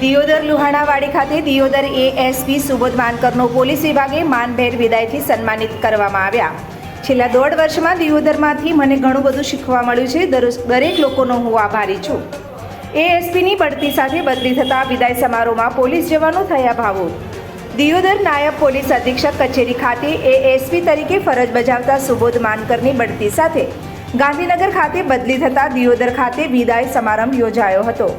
દિયોદર લુહાણાવાડી ખાતે દિયોદર એએસપી સુબોધ માનકરનો પોલીસ વિભાગે માનભેર વિદાયથી સન્માનિત કરવામાં આવ્યા. છેલ્લા દોઢ વર્ષમાં દિયોદરમાંથી મને ઘણું બધું શીખવા મળ્યું છે. દરેક લોકોનો હું આભારી છું. એએસપીની બઢતી સાથે બદલી થતા વિદાય સમારોહમાં પોલીસ જવાનો થયા ભાવો. દિયોદર નાયબ પોલીસ અધિક્ષક કચેરી ખાતે એએસપી તરીકે ફરજ બજાવતા સુબોધ માનકરની બઢતી સાથે ગાંધીનગર ખાતે બદલી થતા દિયોદર ખાતે વિદાય સમારંભ યોજાયો હતો.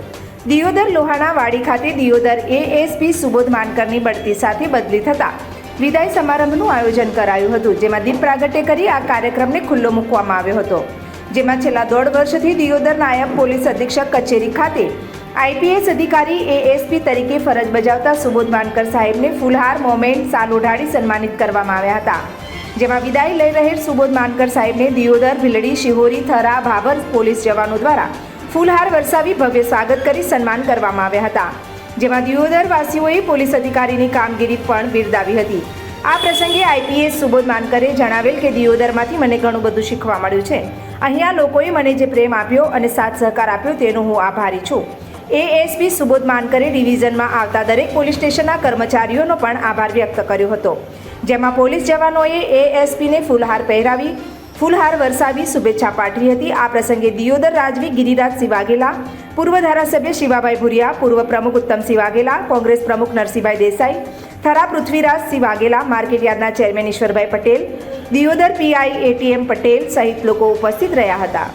દિયોદર લોહાણા વાડી ખાતે દિયોદર એએસપી સુબોધ માનકરની બઢતી સાથે બદલી થતા વિદાય સમારંભનું આયોજન કરાયું હતું, જેમાં દીપ પ્રાગટ્ય કરી આ કાર્યક્રમને ખુલ્લો મૂકવામાં આવ્યો હતો. જેમાં છેલ્લા દોઢ વર્ષથી દિયોદર નાયબ પોલીસ અધિક્ષક કચેરી ખાતે આઈપીએસ અધિકારી એએસપી તરીકે ફરજ બજાવતા સુબોધ માનકર સાહેબને ફૂલહાર, મોમેન્ટ, સાલ ઓઢાડી સન્માનિત કરવામાં આવ્યા હતા. જેમાં વિદાય લઈ રહેલ સુબોધ માનકર સાહેબને દિયોદર, ભીલડી, શિહોરી, થરા ભાભર પોલીસ જવાનો દ્વારા ફૂલહાર વરસાવી ભવ્ય સ્વાગત કરી સન્માન કરવામાં આવ્યા હતા. જેમાં દિયોદરવાસીઓએ પોલીસ અધિકારીની કામગીરી પણ બિરદાવી હતી. આ પ્રસંગે આઈપીએસ સુબોધ માનકરે જણાવેલ કે દિયોદરમાંથી મને ઘણું બધું શીખવા મળ્યું છે. અહીંયા લોકોએ મને જે પ્રેમ આપ્યો અને સાથ સહકાર આપ્યો તેનો હું આભારી છું. એએસપી સુબોધ માનકરે ડિવિઝનમાં આવતા દરેક પોલીસ સ્ટેશનના કર્મચારીઓનો પણ આભાર વ્યક્ત કર્યો હતો. જેમાં પોલીસ જવાનોએ એએસપીને ફૂલહાર પહેરાવી ફૂલહાર વરસાવી શુભેચ્છા પાઠવી હતી. આ પ્રસંગે દિયોદર રાજવી ગિરિરાજસિંહ વાઘેલા પૂર્વ ધારાસભ્ય શિવાભાઈ ભુરિયા, પૂર્વ પ્રમુખ ઉત્તમસિંહ વાઘેલા કોંગ્રેસ પ્રમુખ નરસિંહભાઈ દેસાઈ, થરા પૃથ્વીરાજસિંહ વાઘેલા માર્કેટ યાર્ડના chairman Ishwarbhai Patel, Deodar PI ATM Patel સહિત લોકો ઉપસ્થિત રહ્યા હતા.